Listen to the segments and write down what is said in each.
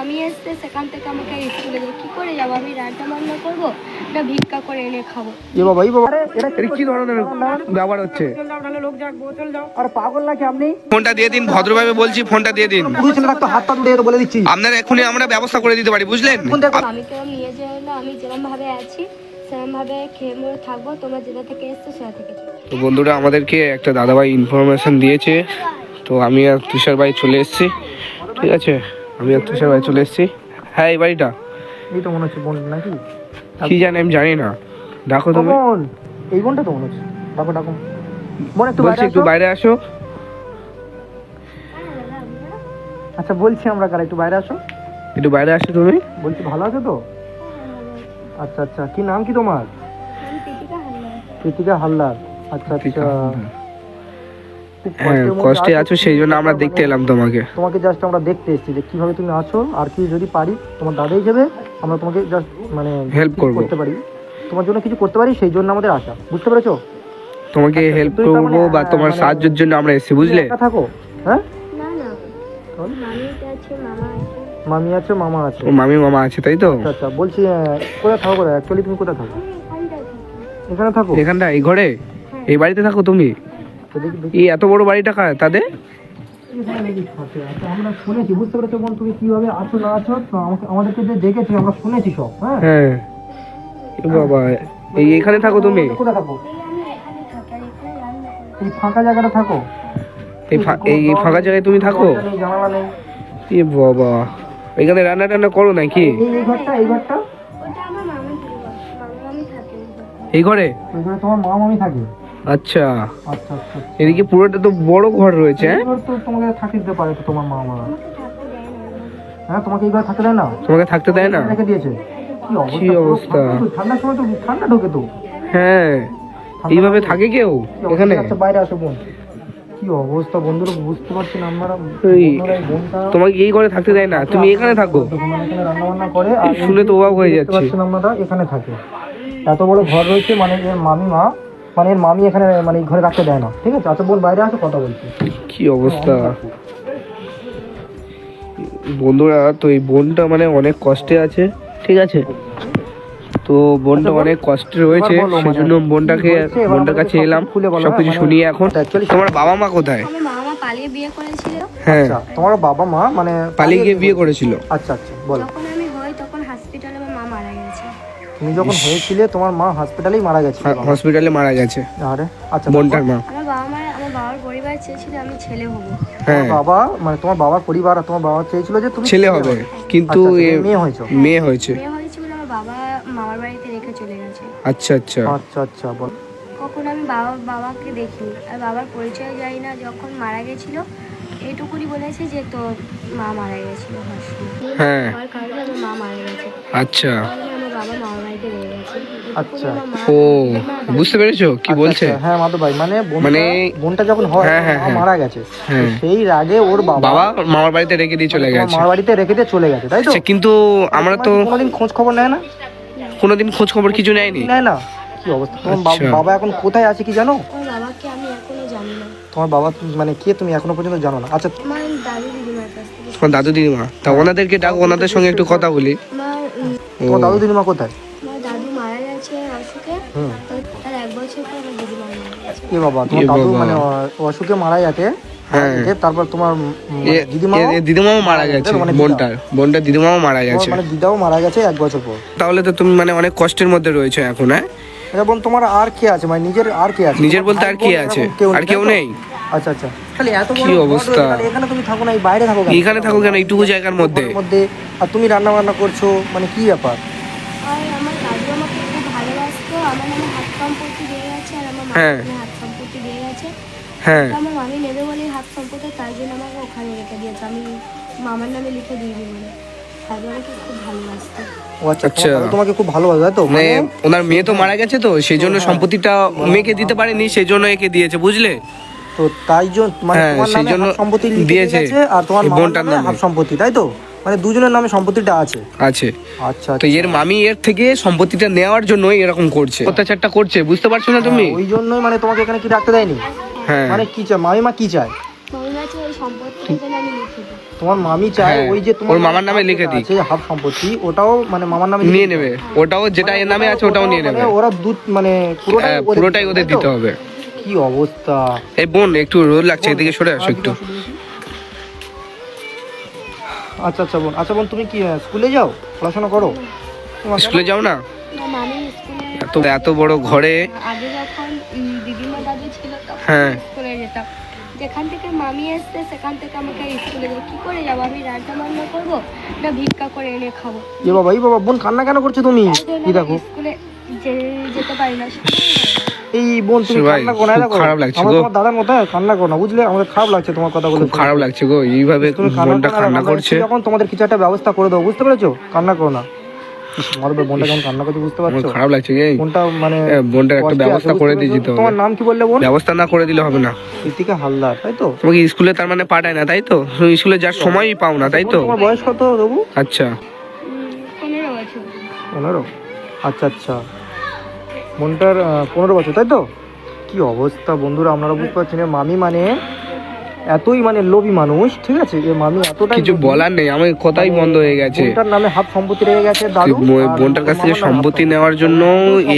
মামি এসছে সেখান থেকে আমাকে স্কুলে কি করে যাব? আমি রান্না বান্না করব? না ভিক্ষা করে এনে খাব? এ বাবা এই বাবা। এটা এটা কি ধরনের ব্যাপার হচ্ছে। আর পাগল নাকি আপনি? ফোনটা দিয়ে দিন ভদ্রভাবে বলছি ফোনটা দিয়ে দিন। পুরো ছেলে রাখতো হাত তুলে বলে দিচ্ছি। আপনার এখনই আমরা ব্যবস্থা করে দিতে পারি বুঝলেন? দেখো। আমি কেউ নিয়ে যাই না আমি যেরকম ভাবে আছি সেরকম ভাবে খেয়ে মরে থাকব। তোমরা যেটা থেকে এসছো সেটা থেকে তো বন্ধুরা আমাদেরকে একটা দাদাভাই ইনফরমেশন দিয়েছে। তো আমি আর তুষার ভাই চলে এসেছি ঠিক আছে? আমি তুষার ভাই চলে এসেছি। হ্যাঁ এই বাড়িটা। এই তো মনে হচ্ছে বোন নাকি? কি জানি আমি জানি না। দেখো ও তুমি। বোন এই বোনটা তো মনে হচ্ছে। ডাকো ডাকো। বোন একটু বলছি বাইরে একটু বাইরে আসো। আচ্ছা বলছি আমরা কারা একটু বাইরে আসো। একটু বাইরে আসো তুমি। বলছি ভালো আছো তো? আচ্ছা আচ্ছা। কি নাম কি তোমার? প্রীতিকা কৃতিকা হালদার। আচ্ছা আচ্ছা। খুব হ্যাঁ কষ্টে আছো সেই জন্য আমরা দেখতে এলাম তোমাকে। তোমাকে জাস্ট আমরা দেখতে এসেছি যে কীভাবে তুমি আছো আর কি যদি পারি তোমার দাদা হিসেবে আমরা তোমাকে জাস্ট মানে কিছু করব। করতে পারি। তোমার জন্য কিছু করতে পারি সেই জন্য আমাদের আশা। বুঝতে পেরেছ? তোমাকে হেল্প তার করব মানে, বা তোমার মানে- সাহায্যের জন্য আমরা এসেছি বুঝলে? একা থাকো হ্যাঁ? না না। মামি আছে মামা আছে। মামি মামা আছে। ও মামি মামা আছে তাই তো? আচ্ছা আচ্ছা বলছি কোথায় থাকো কোথায়? অ্যাকচুয়ালি তুমি কোথায় থাকো? এখানে থাকো? এখানটা এই ঘরে? এই বাড়িতে থাকো তুমি? এই এত বড় বাড়িটা কার? তাদের? শুনেছি বুঝতে পেরেছ তুমি আছো না আছো আমাদেরকে দেখেছি আমরা শুনেছি সব হ্যাঁ বাবা, এই এখানে থাকো তুমি। থাকো ফাঁকা জায়গাটা থাকো এই এই ফাঁকা জায়গায় তুমি থাকো? এ বাবা, এখানে রান্না টান্না করো নাকি? এই। এই ঘরে? তোমার মা মামি থাকে। আচ্ছা। আচ্ছা আচ্ছা এদিকে পুরোটা তো বড় ঘর রয়েছে হ্যাঁ? তো তোমাকে থাকতে দিতে পারে তো তোমার মা মা আমাকে থাকতে দেয় না ওই ঘরে। হ্যাঁ তোমাকে এই ঘরে থাকতে দেয় না? তোমাকে থাকতে দেয় না? রেখে দিয়েছে। কি অবস্থা? ঠান্ডার সময় তো ঠান্ডা ঢোকে তো। হ্যাঁ। এইভাবে থাকে কেউ এখানে? আচ্ছা বাইরে আসো বোন। কি অবস্থা বন্ধুরা বুঝতে পারছি না আমরা। তোমাকে এই ঘরে থাকতে দেয় না। তুমি এখানে থাকো। এখানে রান্না বান্না করে আর শুনে তো অবাক হয়ে যাচ্ছি। আমরা এখানে থাকে। এত বড় ঘর রয়েছে মানে এর মামি মা মানে এর মামি এখানে মানে এই ঘরে রাখতে দেয় না। ঠিক আছে? আচ্ছা বোন বাইরে আসো কথা বলছি। কি অবস্থা? বন্ধুরা তো এই বোনটা মানে অনেক কষ্টে আছে ঠিক আছে? তো বোনটা অনেক কষ্টে রয়েছে মানে সেজন্য বোনটাকে বোনটার কাছে এলাম সবকিছু হ্যাঁ, শুনিয়ে মানে এখন। actually তোমার বাবা মা কোথায়? আমার মামা পালিয়ে বিয়ে করেছিল। হ্যাঁ। আচ্ছা তোমার বাবা মা মানে পালিয়ে গিয়ে বিয়ে করেছিল। আচ্ছা আচ্ছা বলো। তুমি যখন হয়েছিলে তোমার মা হসপিটালেই মারা গেছে হসপিটালে মারা গেছে। আরে আচ্ছা বোনটার মা। আমার বাবা মা আমার বাবার পরিবার চেয়েছিল আমি ছেলে হব। হ্যাঁ। বাবা মানে তোমার বাবার পরিবার আর তোমার বাবা চেয়েছিল যে তুমি ছেলে হবে কিন্তু আচ্ছা, মেয়ে হয়েছো। মেয়ে হয়েছে। মেয়ে হয়েছে বলে আমার বাবা মামার বাড়িতে রেখে চলে গেছে। আচ্ছা আচ্ছা। আচ্ছা আচ্ছা বল। কখন আমি বাবা বাবাকে দেখিনি। আর বাবার পরিচয় জানি না যখন মারা গেছিল এইটুকুনি বলেছে যে তোর মা মারা গেছিল। হ্যাঁ। আমার কারণে মা মারা গেছে। আচ্ছা। মামার আচ্ছা। ও বুঝতে পেরেছ কি বলছে? আচ্ছা, হ্যাঁ মাধব ভাই মানে মানে- বোনটা যখন হয় হ্যাঁ, হ্যাঁ, হ্যাঁ। মারা গেছে। হ্যাঁ। সেই আগে ওর বাবা বাবা মামার বাড়িতে রেখে দিয়ে চলে গেছে। মার বাড়িতে রেখে দিয়ে চলে গেছে তাই তো? আচ্ছা কিন্তু আমরা তো তোমার কোনোদিন খোঁজ খবর নেয় না? কোনোদিন খোঁজ খবর কিছু নেয়নি? নেয় না। কি অবস্থা? তোমার আচ্ছা। বাবা এখন কোথায় আছে কি জানো? বাবাকে আমি এখনও জানি না। তোমার বাবা মানে কে তুমি এখনও পর্যন্ত জানো না? আচ্ছা আমার দাদু দিদিমার কাছ থেকে দাদু দিদিমা। তা ওনাদেরকে ডাকো ওনাদের সঙ্গে একটু কথা বলি। তোমার দাদু দিদিমা কোথায়? দাদু মারা গেছে অসুখে। হুম। তো তার এক বছর পর আমার দিদিমা মারা গেছে। এ বাবা তোমার দাদু মানে অ- অসুখে মারা গেছে। হ্যাঁ। তারপর তোমার উম, এ- দিদিমা এ- এ দিদিমাও মারা গেছে মানে বোনটার। বোনটার দিদিমাও মারা গেছে। মানে দিদাও মারা গেছে এক বছর পর। তাহলে তো তুমি মানে অনেক কষ্টের মধ্যে রয়েছে এখন হ্যাঁ? এবং তোমার আর কে আছে? মানে নিজের আর কে আছে? নিজের বলতে আর কে আছে? আর কেউ নেই? আচ্ছা আচ্ছা। তাহলে এত বড় অবস্থা? এখানে তুমি থাকো না এই বাইরে থাকো কেন? এখানে থাকো কেন? এইটুকু জায়গার মধ্যে? মধ্যে। আর তুমি রান্না বান্না করছ মানে কি ব্যাপার? আমার দাদু আমাকে খুব ভালোবাসতো আমার নামে হাত সম্পত্তি দিয়ে গেছে আর আমার হ্যাঁ। হ্যাঁ। আমার মামি নেবে বলে হাত সম্পত্তি তাই জন্য আমাকে ওখানে রেখে দিয়েছে। আমি মামার নামে লিখে দিয়ে দিই বলে। আচ্ছা আচ্ছা। তোমার দাদু তোমাকে খুব ভালোবাসে তাই তো? মানে মানে ওনার মেয়ে তো মারা গেছে তো সেই জন্য সম্পত্তিটা মেয়েকে দিতে পারেনি সেই জন্য একে দিয়েছে বুঝলে? তো তাই জন্য মানে হ্যাঁ, তোমার নামে হাফ সম্পত্তি দিয়েছে আর তোমার বোনটার নামে। হাফ সম্পত্তি তাই তো? মানে দুজনের নামে সম্পত্তিটা আছে। আছে। আচ্ছা তো এর মামি এর থেকে সম্পত্তিটা নেওয়ার জন্য এরকম করছে। অত্যাচারটা করছে বুঝতে পারছ না তুমি? ওই জন্যই মানে তোমাকে এখানে কি রাখতে দেয়নি? হ্যাঁ। মানে কি চায়? মামিমা কি চায়? মামি আমি লিখে দিই তোমার মামি চায় হ্যাঁ, ওই যে তোমার মামার নামে লিখে দিক। আছে হাফ সম্পত্তি ওটাও মানে মামার নামে নিয়ে নেবে। ওটাও যেটা এর নামে আছে ওটাও নিয়ে নেবে। মানে ওরা দুধ মানে পুরোটাই হ্যাঁ, পুরোটাই ওদের দিতে হবে। কি অবস্থা? এই বোন একটু রোদ লাগছে এদিকে সরে আসো একটু। আচ্ছা আচ্ছা বোন আচ্ছা বোন তুমি কি স্কুলে যাও? পড়াশোনা করো? তোমার স্কুলে যাও না? না মামি স্কুলে এত এত বড় ঘরে। আগে যখন দিদিমা দাদু ছিল হ্যাঁ। স্কুলে যেতাম। যেখান থেকে মামি আসছে সেখান থেকে আমাকে স্কুলে যাব। কি করে যাব? আমি রান্না বান্না করব? না ভিক্ষা করে এনে খাব? এ বাবা এই বাবা বোন কান্না কেন করছ তুমি? কি দেখো? স্কুলে যেতে পারি না এই বোন তুমি ভাই, কান্না করো না খারাপ লাগছে গো। তোমার দাদার মতো হ্যাঁ, কান্না করো না বুঝলে? আমাদের খারাপ লাগছে তোমার কথা বলে খারাপ লাগছে গো এইভাবে বোনটা কান্না করছে। যখন তোমাদের কিছু একটা ব্যবস্থা করে দেবো বুঝতে পেরেছ? কান্না করো না। আমার বোনটা কেমন কান্না করছে বুঝতে পারছ? খারাপ লাগছে গে বোনটা মানে বোনটার একটা ব্যবস্থা করে? দিয়ে যেতে তোমার নাম কি বললে বোন? ব্যবস্থা না করে দিলে হবে না। কৃতিকা হালদার তাই তো? তোমাকে স্কুলে তার মানে পাঠায় না তাই তো? স্কুলে যার সময়ই পাও না তাই তো? তোমার বয়স কত বাবু আচ্ছা। পনেরো? আচ্ছা আচ্ছা। বোনটার পনেরো বছর তাই তো? কি অবস্থা বন্ধুরা আপনারা বুঝতে পারছেন মামি মানে এতই মানে লোভী মানুষ ঠিক আছে? এর মামি এতটাই কিছু বলার নেই আমার কথাই বন্ধ হয়ে গেছে। বোনটার নামে হাফ সম্পত্তি রেখে গেছে দাদু। বোনটার কাছ থেকে সম্পত্তি নেওয়ার জন্য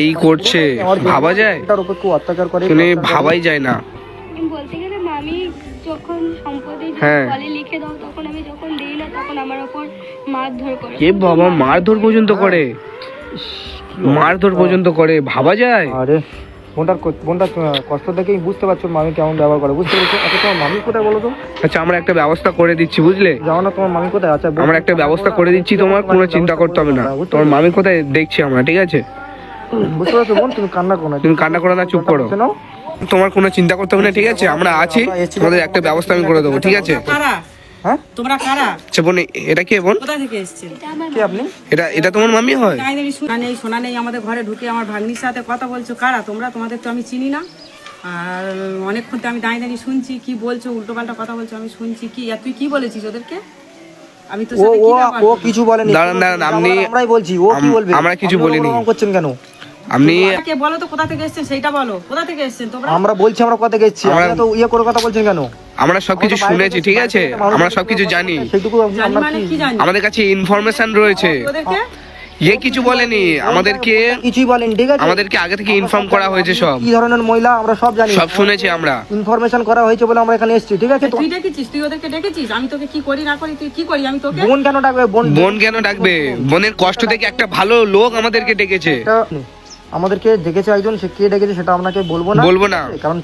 এই করছে। ভাবা যায়? তার উপর খুব অত্যাচার করে করে। ভাবাই যায় না। আমি বলতে গেলে মামি যখন সম্পত্তি হ্যাঁ। বলে লিখে দাও তখন আমি যখন দিই না তখন আমার ওপর মারধর করে। কে বাবা মারধর পর্যন্ত করে। মারধর পর্যন্ত করে ভাবা যায়? আরে বোনটার বোনটার কষ্ট দেখেই বুঝতে পারছ মামি কেমন ব্যবহার করে বুঝতে পেরেছ? আচ্ছা তোমার মামি কোথায় বলো তো? আচ্ছা আমরা একটা ব্যবস্থা করে দিচ্ছি বুঝলে? জানো না তোমার মামি কোথায়? আচ্ছা আমরা একটা ব্যবস্থা করে দিচ্ছি তোমার কোনো চিন্তা করতে হবে না। তোমার মামি কোথায় দেখছি আমরা ঠিক আছে? বুঝতে পারছ বোন? তুমি কান্না করো না তুমি কান্না করো না চুপ করো। তোমার কোনো চিন্তা করতে হবে না ঠিক আছে? আমরা আছি তোমাদের একটা ব্যবস্থা আমি করে দেবো ঠিক আছে? হ্যাঁ? তোমরা কারা? আচ্ছা বোন এটা কে বোন কোথা থেকে এসেছেন এটা কে আপনি? এটা এটা তোমার মামি হয়? শোনা নেই শোনা নেই আমাদের ঘরে ঢুকে আমার ভাগ্নির সাথে কথা বলছো। কারা? তোমরা? তোমাদের তো আমি চিনি না। আর অনেকক্ষণ তো আমি দাঁড়িয়ে দাঁড়িয়ে শুনছি কি বলছো উল্টো পাল্টা কথা বলছো আমি শুনছি কি। আর তুই কি বলেছিস ওদেরকে? আমি তো ও ও কি ব্যাপার? ও কিছু বলেনি। দাঁড়ান, দাঁড়ান, আপনি- আমরাই বলছি ও কি বলবে? আমরা কিছু বলিনি। করছেন কেন? আপনি কে বলো তো কোথা থেকে এসেছেন? সেইটা বলো। কোথা থেকে এসেছেন তোমরা? আমরা বলছি আমরা কোথা থেকে আমরা- আমরা তো ইয়ে করে কথা বলছেন কেন? আমরা সবকিছু শুনেছি ঠিক আছে? আমরা সবকিছু জানি। মানে জানি? আমাদের কাছে ইনফরমেশন রয়েছে। ইয়ে কিছু বলেনি। আমাদেরকে কিছুই বলেন ঠিক আছে? আমাদেরকে আগে থেকে ইনফর্ম করা হয়েছে সব। কি ধরনের মহিলা আমরা সব জানি। সব শুনেছি আমরা। ইনফরমেশন করা হয়েছে বলে আমরা এখানে এসেছি ঠিক আছে? তুই ডেকেছিস তুই ওদেরকে ডেকেছিস আমি তোকে কি করি না করি তুই কি করি? আমি তোকে বোন কেন ডাকবে? বোন বোন কেন ডাকবে? বোনের কষ্ট থেকে একটা ভালো লোক আমাদেরকে ডেকেছে। আমাদেরকে ডেকেছে একজন সে কে ডেকেছে সেটা আপনাকে বলব না বলব না কারণ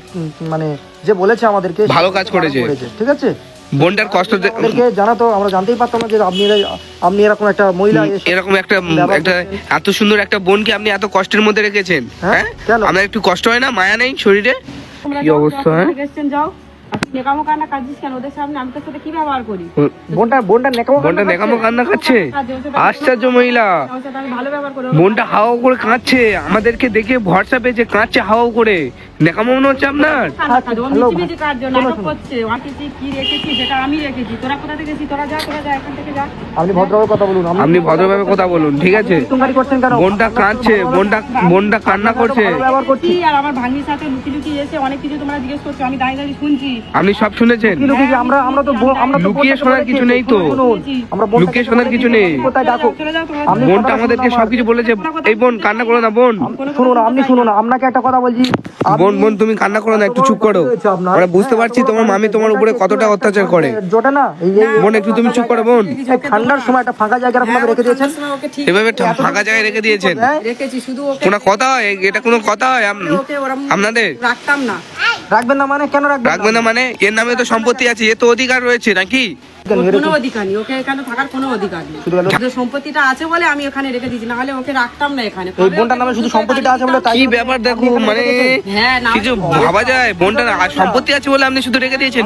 মানে যে বলেছে আমাদেরকে ভালো কাজ করেছে। ঠিক আছে বোনটার কষ্ট আমাদেরকে জানাতো আমরা জানতেই পারতাম না যে আপনি এরা- আপনি এরকম একটা মহিলা এরকম একটা একটা এত সুন্দর একটা বোনকে আপনি এত কষ্টের মধ্যে রেখেছেন হ্যাঁ? হ্যাঁ? আপনার একটু কষ্ট হয় না মায়া নেই শরীরে কি অবস্থা, যাও, হ্যাঁ? যাও নেকামো কান্না কাঁদছিস কেন? ওদের সামনে আমি তোর সাথে কি ব্যবহার করি? বোনটা বোনটা নেকামো বোনটা নেকামো কান্না খাচ্ছে আশ্চর্য মহিলা। আমার ভালো ব্যবহার করি। বোনটা হাওয়া করে কাঁদছে। আমাদেরকে দেখে ভরসা পেয়েছে কাঁদছে হাওয়া করে। মনে হচ্ছে আপনার? কান্না কাঁদে। ও হ্যালো, মিটিমিটি কার জন্য শোনো, নাটক শোনো। করছে ওয়াকিটি কি রেখেছি সেটা আমি রেখেছি। তোরা কোথা থেকে এসেছিস? তোরা যা তোরা যা এখান থেকে যা। আপনি ভদ্রভাবে কথা বলুন আপনি ভদ্রভাবে কথা বলুন ঠিক আছে? তুমকারি করছেন কেন? বোনটা কাঁদছে বোনটা বোনটা কান্না করছে। ভালো ব্যবহার করছি। কি আর আমার ভাগ্নির সাথে লুকি লুকি এসে অনেক কিছু তোমরা জিজ্ঞেস করছ আমি দাঁড়িয়ে দাঁড়িয়ে শুনছি। আপনি সব শুনেছেন? লুকিয়ে আমরা আমরা তো আমরা তো লুকিয়ে বোনটাকে শোনার কিছু নেই তো। আমরা লুকিয়ে শোনার কিছু নেই। বোনটা আমাদেরকে সবকিছু বলেছে। এই বোন কান্না করো না বোন। শুনুন আপনি শুনুন আপনাকে একটা কথা বলছি। বোন বোন তুমি কান্না করো না একটু চুপ করো। আমরা বুঝতে পারছি তোমার মামি তোমার উপরে কতটা অত্যাচার করে। জোটে না বোন একটু তুমি চুপ করো বোন ঠান্ডার সময় একটা ফাঁকা জায়গা আপনাকে রেখে দিয়েছেন। এভাবে ফাঁকা জায়গায় রেখে দিয়েছেন। হ্যাঁ? রেখেছি শুধু ওকে কোনো কথা হয়? এটা কোনো কথা হয়? আপনাদের? রাখতাম না। রাখবেন না মানে? কেন রাখবেন না মানে? এর নামে তো সম্পত্তি আছে এ তো অধিকার রয়েছে নাকি? কোনো অধিকার নেই। ওকে এখানে থাকার কোনো অধিকার নেই। যে সম্পত্তিটা আছে বলে আমি এখানে রেখে দিয়েছি না হলে ওকে রাখতাম না এখানে। এই বোনটার নামে শুধু সম্পত্তিটা আছে বলে তাই ব্যাপার দেখো মানে হ্যাঁ কিছু ভাবা যায়? বোনটা আর সম্পত্তি আছে বলে আপনি শুধু রেখে দিয়েছেন?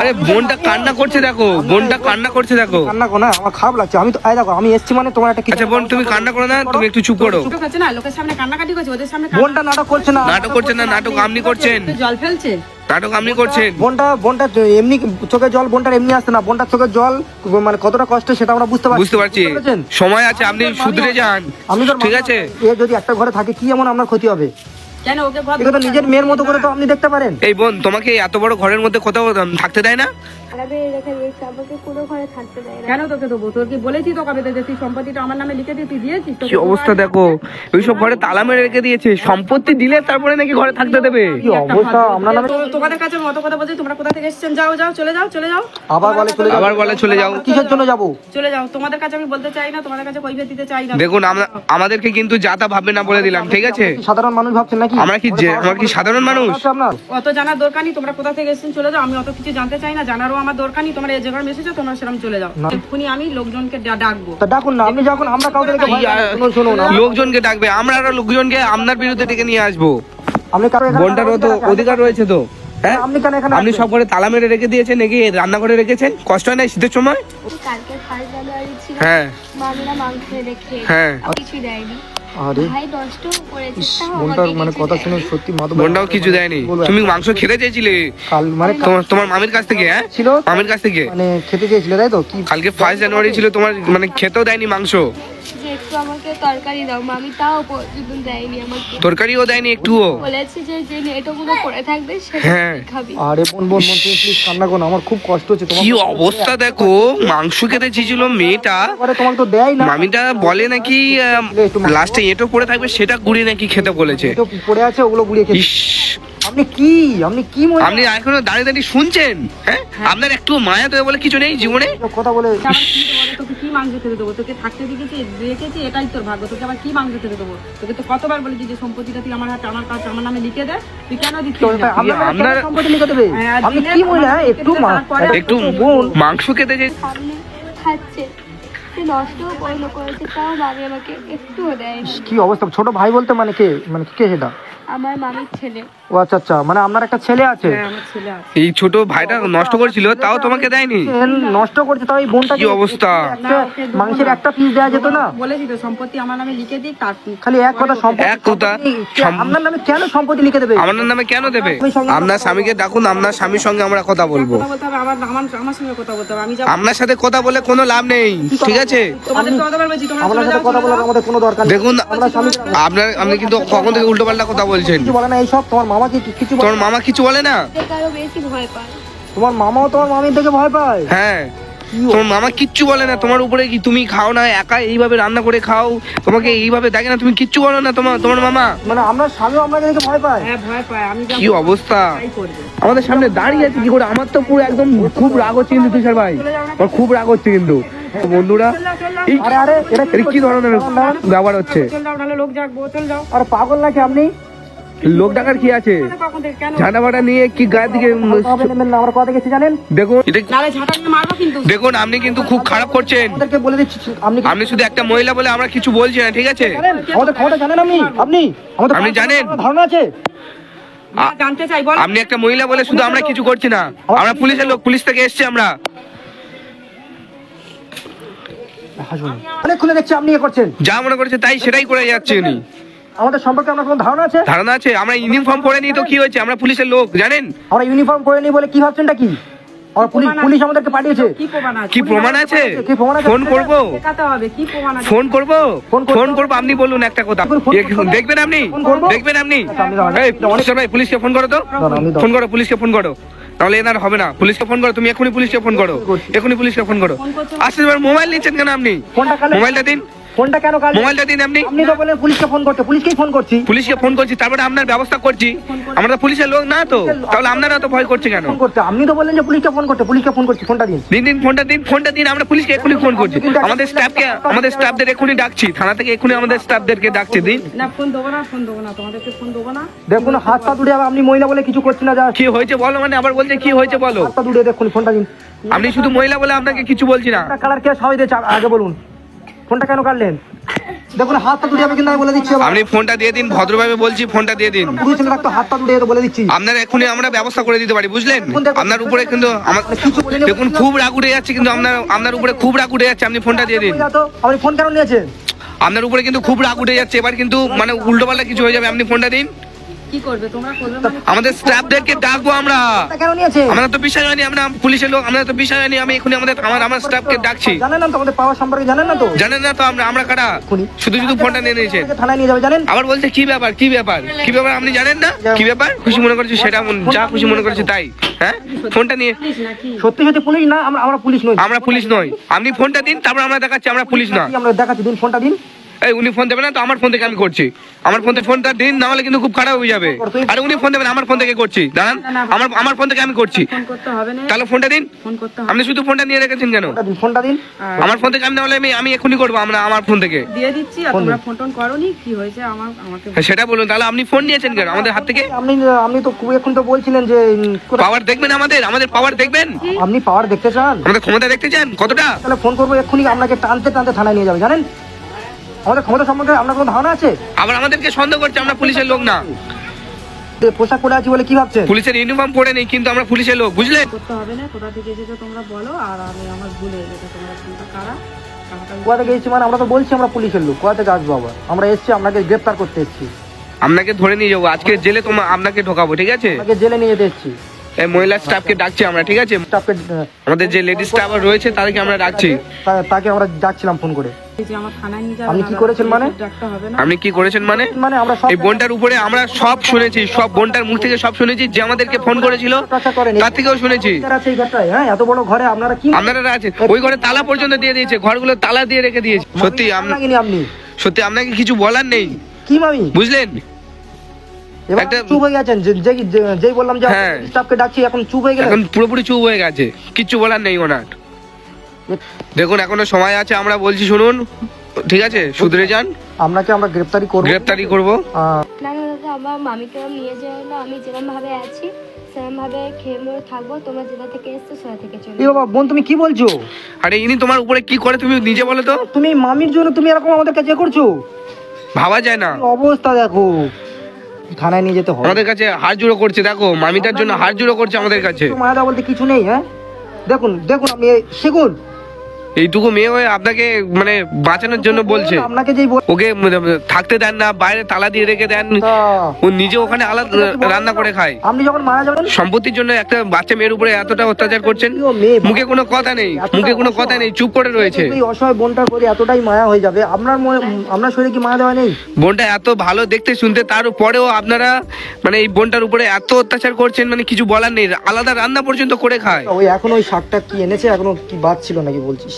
আরে বোনটা কান্না করছে দেখো বোনটা কান্না করছে দেখো। কান্না করো না আমার খারাপ লাগছে। আমি তো এই দেখো আমি এসছি মানে তোমার একটা আচ্ছা বোন তুমি কান্না করো না তুমি একটু চুপ করো। নাটক হচ্ছে না লোকের সামনে কান্নাকাটি করছে ওদের সামনে বোনটা নাটক করছে না। নাটক করছেন না নাটক আপনি করছেন। জল ফেলছে? নাটক আপনি করছেন বোনটা বোনটা এমনি চোখে জল বোনটার এমনি আসছে না। বোনটার চোখে জল মানে কতটা কষ্ট সেটা আমরা বুঝতে পারছি। বুঝতে পারছি। সময় আছে আপনি শুধরে যান। আমি তো ঠিক আছে? এ যদি একটা ঘরে থাকে কি এমন আপনার ক্ষতি হবে? কেন ওকে নিজের মেয়ের মতো করে তো আপনি দেখতে পারেন। এই বোন তোমাকে এত বড় ঘরের মধ্যে কোথাও থাকতে দেয় না? খারাপে রেখে দিয়েছে আমাকে কোনো ঘরে থাকতে দেয় না। কেন তোকে দেবো? তোর কি বলেছি তো কবে যে তুই সম্পত্তিটা আমার নামে লিখে দিয়ে তুই দিয়েছিস কি অবস্থা দেখো? ঘরে তালা মেরে রেখে দিয়েছে। সম্পত্তি দিলে তারপরে নাকি ঘরে থাকতে দেবে? কি অবস্থা? আমরা নামে তোমাদের কাছে কথা বলছি তোমরা কোথা থেকে এসেছেন? যাও যাও চলে যাও চলে যাও। আবার বলে চলে যাব আবার বলে চলে যাও। কিসের জন্য যাব? চলে যাও। তোমাদের কাছে আমি বলতে চাই না তোমাদের কাছে কৈফিয়ত দিতে চাই না। দেখুন আমরা আমাদেরকে কিন্তু যা তা ভাববে না বলে দিলাম ঠিক আছে? সাধারণ মানুষ ভাবছেন নাকি? আমরা কি যে আমরা কি সাধারণ মানুষ? অত জানার দরকার নেই তোমরা কোথা থেকে এসেছেন চলে যাও আমি অত কিছু জানতে চাই না জানারও আমার দরকার নেই তোমার এই জায়গায় এসেছ তোমরা সেরকম চলে যাও। এক্ষুনি আমি লোকজনকে ডাকবো। তা ডাকুন না আপনি যখন আমরা কাউকে দেখে ভয় পাই, শুনুন শুনুন আম- লোকজনকে ডাকবে আমরা আরও লোকজনকে আপনার বিরুদ্ধে ডেকে নিয়ে আসব। আপনি কারও এখানে বোনটারও তো অধিকার রয়েছে তো হ্যাঁ? আপনি কেন এখানে আপনি সব ঘরে তালা মেরে রেখে দিয়েছেন নাকি রান্নাঘরে রেখেছেন? কষ্ট হয় না শীতের সময়? কালকে ফার্স্ট জানুয়ারি ছিল। হ্যাঁ। মামিরা মাংস রেখে হ্যাঁ। কিছু দেয়নি। আরে ভাই নষ্ট করেছে তাও মানে কথা শুনে সত্যি মাথা বোনটাও কিছু দেয়নি। তুমি মাংস খেতে চেয়েছিলে? কাল মানে তোমার তোমার মামির কাছ থেকে হ্যাঁ? ছিল মামির কাছ থেকে? মানে খেতে চেয়েছিল তাই তো? কি কালকে ফার্স্ট জানুয়ারি ছিল তোমার মানে খেতেও দেয়নি মাংস। যে একটু আমাকে তরকারি দাও। মামি তাও পর্যন্ত দেয়নি আমাকে। তরকারিও দেয়নি একটুও? বলেছে যে যে নেটোগুলো পড়ে থাকবে সেটা হ্যাঁ। খাবি। আরে বোন বোন বোন তুমি প্লিজ কান্না করো আমার খুব কষ্ট হচ্ছে। তোমার কি অবস্থা দেখো? মাংস খেতে চেয়েছিল মেয়েটা। আরে তোমাকে তো দেয় না। মামিটা বলে নাকি লাস্টে এঁটো পড়ে থাকবে সেটা গুড়ি নাকি খেতে বলেছে। তো পড়ে আছে ওগুলো খেতে। আপনি কি? আপনি কি মনে আপনি এখনও দাঁড়িয়ে দাঁড়িয়ে শুনছেন? হ্যাঁ? আপনার একটু মায়া তো বলে কিছু নেই জীবনে? কথা বলে, তোকে কি মাংস খেতে দেবো? তোকে থাকতে দেখেছি দেখেছি এটাই তোর ভাগ্য। তোকে আবার কি মাংস খেতে দেবো? তোকে তো কতবার বলেছি যে সম্পত্তিটা তুই আমার হাতে আমার কাছে আমার নামে লিখে দে। তুই কেন দিচ্ছিস সম্পত্তি লিখে দেবে? হ্যাঁ, কি মহিলা একটু মাংস খেতে যে খাচ্ছে। সে নষ্টও পর্ণ করেছে তাও মামি আমাকে একটুও দেয়নি। কি অবস্থা? ছোট ভাই বলতে মানে কে? মানে কে সেটা আমার মামির ছেলে। ও আচ্ছা আচ্ছা মানে আপনার একটা ছেলে আছে? হ্যাঁ, আমার ছেলে আছে। এই ছোট ভাইটা নষ্ট করেছিল তাও তোমাকে দেয়নি? নষ্ট করছে তাও এই বোনটা কি অবস্থা? মাংসের একটা পিস দেওয়া যেত না? বলেছি তো সম্পত্তি আমার নামে লিখে দিই তার খালি এক কথা সম্পত্তি এক কথা আপনার নামে কেন সম্পত্তি লিখে দেবে? আমার নামে কেন দেবে? আপনার স্বামীকে ডাকুন আপনার স্বামীর সঙ্গে আমরা কথা বলব। কথা আমার আমার আমার সঙ্গে কথা বলতে হবে আমি আপনার সাথে কথা বলে কোনো লাভ নেই ঠিক আছে? দরকার দেখুন আপনার আপনি কিন্তু কখন থেকে উল্টো পাল্টা কথা বলছেন? কিছু বলে না এইসব তোমার মামা কিছু বলে তোমার মামা কিছু বলে না? তোমার মামাও তোমার মামির থেকে ভয় পায়? হ্যাঁ। তোমার মামা কিচ্ছু বলে না তোমার উপরে কি তুমি খাও না একা এইভাবে রান্না করে খাও? তোমাকে এইভাবে দেখে না তুমি কিচ্ছু বলো না তোমার তোমার মামা? মানে আপনার স্বামী দেখে ভয় পায়। হ্যাঁ ভয় পায় আমি কি অবস্থা? আমাদের সামনে দাঁড়িয়ে আছে কি করে? আমার তো পুরো একদম খুব রাগ হচ্ছে কিন্তু তুষার ভাই। আমার খুব রাগ হচ্ছে কিন্তু। বন্ধুরা আরে আরে এটা কি ধরনের ব্যবহার হচ্ছে? লোক যাক চল যাও আরে পাগল নাকি আপনি? লোক ডাকার কি আছে? কখন থেকে? কেন? ঝাঁটা ফাটা নিয়ে কি গায়ের দিকে হবে নেবেন না আমরা কথা গেছি জানেন? দেখুন। দেখুন আপনি কিন্তু খুব খারাপ করছেন। বলে দিচ্ছি আপনি শুধু একটা মহিলা বলে আমরা কিছু বলছি না ঠিক আছে? আমাদের ক্ষমতা জানেন আপনি? আপনি? আপনি জানেন? ধারণা আছে? আপনি একটা মহিলা বলে শুধু আমরা কিছু করছি না। আমরা পুলিশের লোক পুলিশ থেকে এসছি আমরা। হাসুন। অনেক খুলে দেখছি আপনি করছেন। যা মনে করছে তাই সেটাই করে যাচ্ছে উনি। আমাদের সম্পর্কে আপনার কোনো ধারণা আছে? ধারণা আছে? আমরা ইউনিফর্ম পরে নিই তো কি হয়েছে? আমরা পুলিশের লোক জানেন? আমরা ইউনিফর্ম পরে নিই বলে কি ভাবছেনটা কি? আমরা পুলিশ পুলিশ আমাদেরকে পাঠিয়েছে। কি প্রমাণ আছে? কি প্রমাণ আছে? ফোন করব? দেখাতে হবে কি প্রমাণ আছে? ফোন করব? ফোন করব। আপনি বলুন একটা কথা। দেখবেন আপনি? দেখবেন আপনি? আপনি এই ভাই পুলিশকে ফোন করো তো। ফোন করো পুলিশকে ফোন করো। তাহলে এনার হবে না। পুলিশকে ফোন করো তুমি এখনই পুলিশকে ফোন করো। এখনই পুলিশকে ফোন করো। আসলে মোবাইল নিচ্ছেন কেন আপনি? মোবাইলটা দিন। ফোনটা কেন কাল মোবাইলটা দিন আপনি। আপনি তো বলেন পুলিশকে ফোন করতে পুলিশকেই ফোন করছি। পুলিশকে ফোন করছি তারপরে আপনার ব্যবস্থা করছি। আমরা তো পুলিশের লোক না তো তাহলে আপনারা তো ভয় করছে কেন? ফোন করতে আপনি তো বললেন যে পুলিশকে ফোন করতে পুলিশকে ফোন করছি ফোনটা দিন। দিন দিন ফোনটা দিন ফোনটা দিন আমরা পুলিশকে এখনই ফোন করছি। আমাদের স্টাফকে আমাদের স্টাফদের এখনই ডাকছি থানা থেকে এখনই আমাদের স্টাফদেরকে ডাকছি দিন। না ফোন দেবো না ফোন দেবো না তোমাদেরকে ফোন দেবো না। দেখুন হাত পা দুড়ে আপনি মহিলা বলে কিছু করছি না যা কি হয়েছে বলো মানে আবার বলছে কি হয়েছে বলো? হাত পা দুড়ে দেখুন ফোনটা দিন। আপনি শুধু মহিলা বলে আপনাকে কিছু বলছি না। কালার কে সবাই দিয়েছে আগে বলুন। ফোনটা কেন কাটলেন? দেখুন হাত পা দুড়ে আমি কিন্তু আমি বলে দিচ্ছি আপনি ফোনটা দিয়ে দিন ভদ্রভাবে বলছি ফোনটা দিয়ে দিন। পুলিশ ছেলে রাখতো হাত পা দুড়ে বলে দিচ্ছি। আপনার এখনই আমরা ব্যবস্থা করে দিতে পারি বুঝলেন? আপনার উপরে কিন্তু আমার। দেখুন খুব রাগ উঠে যাচ্ছে কিন্তু আপনার আপনার উপরে খুব রাগ উঠে যাচ্ছে আপনি ফোনটা দিয়ে দিন। আপনি ফোন কেন নিয়েছেন? আপনার উপরে কিন্তু খুব রাগ উঠে যাচ্ছে এবার কিন্তু মানে উল্টো পাল্টা কিছু হয়ে যাবে আপনি ফোনটা দিন। কি করবে? তোমরা করবে মানে আমাদের স্টাফদেরকে ডাকবো আমরা। কেন নিয়েছে? আমরা তো বিশ্বাস হয়নি আমরা পুলিশের লোক আমরা তো বিশ্বাস হয়নি আমি এখনই আমাদের আমার আমার স্টাফকে ডাকছি। জানেন না তো আমাদের পাওয়ার সম্পর্কে জানেন না তো? জানেন না তো আমরা আমরা কারা? শুধু শুধু ফোনটা নিয়ে আপনাকে থানায় নিয়ে যাবে জানেন? আবার বলছে কি ব্যাপার? কি ব্যাপার? কি ব্যাপার? আপনি জানেন না? কি ব্যাপার? খুশি মনে করছি? সেটা মন- যা খুশি মনে করছি তাই। হ্যাঁ? ফোনটা নিয়ে সত্যি সত্যি পুলিশ না আমরা আমরা পুলিশ নই। আমরা পুলিশ নই। আপনি ফোনটা দিন তারপর আমরা দেখাচ্ছি আমরা পুলিশ না। আমরা দেখাচ্ছি দিন ফোনটা দিন। এই উনি ফোন দেবেন না তো আমার ফোন থেকে আমি করছি। আমার ফোন থেকে ফোনটা দিন না হলে কিন্তু খুব খারাপ হয়ে যাবে। আরে উনি ফোন দেবেন আমার ফোন থেকে করছি। দাঁড়ান আমার আমার ফোন থেকে আমি করছি। ফোন করতে হবে না। তাহলে ফোনটা দিন। ফোন করতে হবে। আপনি শুধু ফোনটা নিয়ে রেখেছেন কেন? ফোনটা দিন আমার ফোন থেকে আমি না হলে আমি আমি এখনই করব আমরা আমার ফোন থেকে। দিয়ে দিচ্ছি তোমরা ফোন টোন করোনি কি হয়েছে আমার আমাকে হ্যাঁ, সেটা বলুন তাহলে আপনি ফোন নিয়েছেন কেন? আমাদের হাত থেকে? আপনি আপনি তো খুব এখন তো বলছিলেন যে পাওয়ার দেখবেন আমাদের আমাদের পাওয়ার দেখবেন। আপনি পাওয়ার দেখতে চান? আমাদের ক্ষমতা দেখতে চান? কতটা? তাহলে ফোন করব এক্ষুনি আপনাকে টানতে টানতে থানায় নিয়ে যাবে জানেন? আমাদের ক্ষমতা সম্বন্ধে আপনার কোনো ধারণা আছে? আবার আমাদেরকে সন্দেহ করছে আমরা পুলিশের লোক না। পোশাক পরে আছি বলে কি ভাবছেন? পুলিশের ইউনিফর্ম পরে নেই কিন্তু আমরা পুলিশের লোক বুঝলেন? করতে হবে না কোথা থেকে এসেছ তোমরা বলো আর আমি আমার ভুলে গেছে তোমরা কারা? কোথা থেকে এসেছি মানে আমরা তো বলছি আমরা পুলিশের লোক কোথা থেকে আসব আবার? আমরা এসেছি আপনাকে গ্রেপ্তার করতে এসেছি। আপনাকে ধরে নিয়ে যাব আজকে জেলে তোমার আপনাকে ঢোকাবো ঠিক আছে? আপনাকে জেলে নিয়ে যেতে এসেছি। এই মহিলা স্টাফকে ডাকছি আমরা ঠিক আছে? স্টাফকে আমাদের যে লেডিস স্টাফ রয়েছে তাদেরকে আমরা ডাকছি। তাকে আমরা ডাকছিলাম ফোন করে। আপনি কি করেছেন মানে? আপনি কি করেছেন মানে? মানে আমরা এই বোনটার উপরে আমরা সব শুনেছি সব বোনটার মুখ থেকে সব শুনেছি যে আমাদেরকে ফোন করেছিল তার থেকেও শুনেছি। হ্যাঁ? এত বড় ঘরে আপনারা কি আপনারা আছে ওই ঘরে তালা পর্যন্ত দিয়ে দিয়েছে ঘরগুলো তালা দিয়ে রেখে দিয়েছে। সত্যি আপনি? সত্যি আপনাকে কিছু বলার নেই। কি মামি? বুঝলেন? একটা- চুপ হয়ে গেছেন যে- যে- যে- যেই বললাম যে হ্যাঁ। স্টাফকে ডাকছি এখন চুপ হয়ে গেলেন? এখন পুরোপুরি চুপ হয়ে গেছে কিচ্ছু বলার নেই ওনার। দেখুন এখনও সময় আছে আমরা বলছি শুনুন ঠিক আছে শুধরে যান। আপনাকে আমরা গ্রেপ্তারি করব। গ্রেপ্তারি করব। আহ, না না দাদা আমার মামিকে নিয়ে যাও না আমি আছি সেরকমভাবে খেয়ে মরে থাকব তোমরা যেটা থেকে এসছো সেটা থেকে চলে এ বাবা বোন তুমি কি বলছো? আরে ইনি তোমার উপরে কি করে তুমি নিজে বলো তো। তুমি মামির জন্য তুমি এরকম আমাদের কাছে করছ? ভাবা যায় না। অবস্থা দেখো। থানায় নিয়ে যেতে হবে। আমাদের কাছে হাড় জুড়ো করছে দেখো মামিটার জন্য হাড় জুড়ো করছে আমাদের কাছে। মায়াদা বলতে কিছু নেই হ্যাঁ? দেখুন দেখুন আপনি সেগুন। শিখুন এইটুকু মেয়ে হয়ে আপনাকে মানে বাঁচানোর জন্য বলছে। আপনাকে যেই ওকে থাকতে দেন না বাইরে তালা দিয়ে রেখে দেন। ও নিজে ওখানে আলাদা রান্না করে খায়। আপনি যখন মারা যাবেন সম্পত্তির জন্য একটা বাচ্চা মেয়ের উপরে এতটা অত্যাচার করছেন মুখে কোনো কথা নেই মুখে কোনো কথা নেই চুপ করে রয়েছে। এই অসহায় বোনটার প্রতি এতটাই মায়া হয়ে যাবে। আপনার আপনার শরীরে কি মায়া দেওয়া নেই? বোনটা এত ভালো দেখতে শুনতে তার পরেও আপনারা মানে এই বোনটার উপরে এত অত্যাচার করছেন মানে কিছু বলার নেই আলাদা রান্না পর্যন্ত করে খায়। ওই এখন ওই শাকটা কি এনেছে? এখনও কি বাদ ছিল নাকি বলছিস?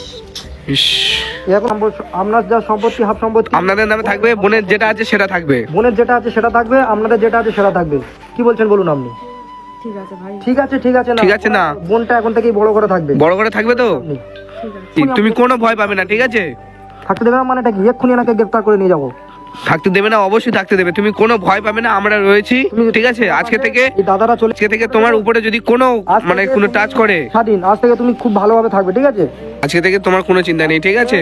এখন আপনার যা সম্পত্তি হাফ সম্পত্তি আপনাদের নামে থাকবে বোনের যেটা আছে সেটা থাকবে। বোনের যেটা আছে সেটা থাকবে আপনাদের যেটা আছে সেটা থাকবে। কি বলছেন বলুন আপনি? ঠিক আছে ভাই। ঠিক আছে ঠিক আছে না। ঠিক আছে না। বোনটা এখন থেকেই বড় করে থাকবে। বড় করে থাকবে তো? আপনি। ঠিক আছে তুমি কোনো ভয় পাবে না ঠিক আছে? থাকতে দেবে মানে মানেটা কি? এক্ষুনি এনাকে গ্রেফতার করে নিয়ে যাব। থাকতে দেবে না অবশ্যই থাকতে দেবে। তুমি কোনো ভয় পাবে না আমরা রয়েছি ঠিক আছে? আজকে থেকে দাদারা চলে আজকে থেকে তোমার উপরে যদি কোনো মানে কোনো টাচ করে। স্বাধীন আজ থেকে তুমি খুব ভালোভাবে থাকবে ঠিক আছে? আজকে থেকে তোমার কোনো চিন্তা নেই ঠিক আছে?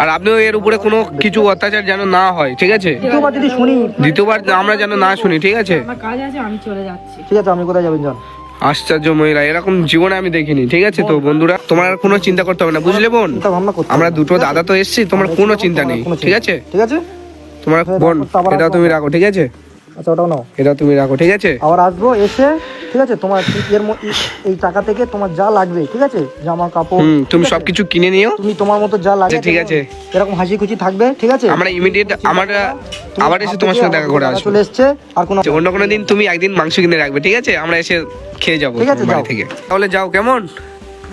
আর আপনিও এর উপরে কোনো কিছু অত্যাচার যেন না হয় ঠিক আছে? দ্বিতীয়বার যদি শুনি দ্বিতীয়বার আমরা যেন না শুনি ঠিক আছে? আমার কাজ আছে আমি চলে যাচ্ছি। ঠিক আছে আপনি কোথায় যাবেন যান। আশ্চর্য মহিলা এরকম জীবনে আমি দেখিনি ঠিক আছে তো বন্ধুরা? তোমার আর কোনো চিন্তা করতে হবে না বুঝলে বোন? আমরা দুটো দাদা তো এসছি তোমার কোনো চিন্তা নেই ঠিক আছে? ঠিক আছে? তোমার বোন এটাও তুমি রাখো ঠিক আছে? আচ্ছা ওটাও নাও। এটাও তুমি রাখো ঠিক আছে? আবার আসব এসে ঠিক আছে তোমার এর এই টাকা থেকে তোমার যা লাগবে ঠিক আছে? জামা কাপড় হুম তুমি? সবকিছু কিনে নিও। তুমি তোমার মতো যা লাগে আচ্ছা, ঠিক আছে। এরকম হাসি খুশি থাকবে ঠিক আছে? আমরা ইমিডিয়েট আমরা আবার এসে তোমার সাথে দেখা করে আসব। চলে এসছে আর কোনো যে অন্য কোনো দিন তুমি একদিন মাংস কিনে রাখবে ঠিক আছে? আমরা এসে খেয়ে যাব ঠিক আছে, বাড়ি। থেকে। তাহলে যাও কেমন?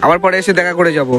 আবার পরে এসে দেখা করে যাব।